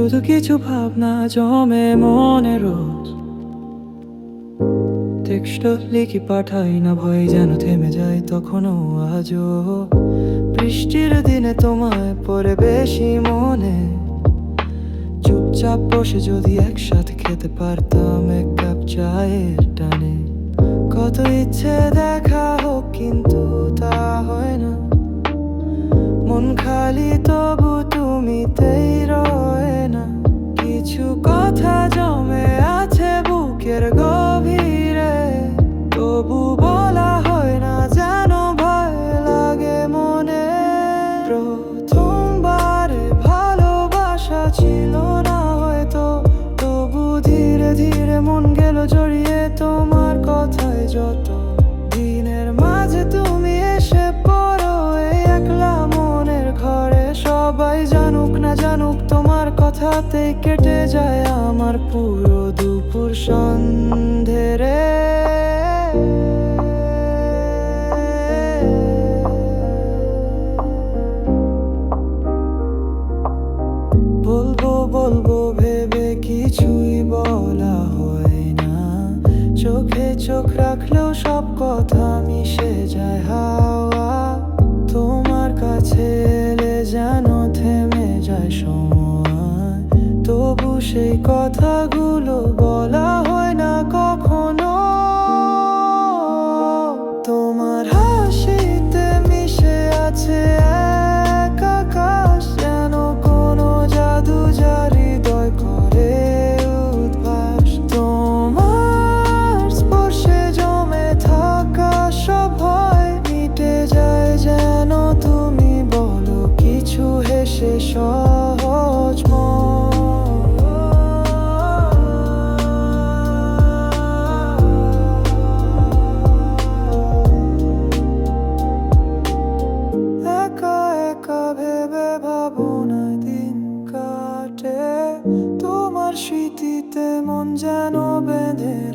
শুধু কিছু ভাবনা জমে মনে রোজ। টেক্সট লিখি পাঠাই না, ভয় যেন থেমে যায় তখনও আজও। বৃষ্টির দিনে তোমায় পরে বেশি মনে। চুপচাপ বসে যদি একসাথে খেতে পারতাম এক কাপ চায়ের টানে। কত ইচ্ছে দেখা হোক কিন্তু তা হয় না। মন খালি তবু তুমিতেই ধীরে মন গেল জড়িয়ে, তোমার কথায় যত দিনের মাঝে তুমি এসে পড়ো, এই একলা মনের ঘরে সবাই জানুক না জানুক, তোমার কথাতে কেটে যায় আমার পুরো চোখে রাখলেও সব কথা মিশে যায় হাওয়া। তোমার কাছে এলে যেন থেমে যায় সময়। তবু সেই কথাগুলো বলা হয় তোমার স্মৃতিতে মন যেন বেঁধে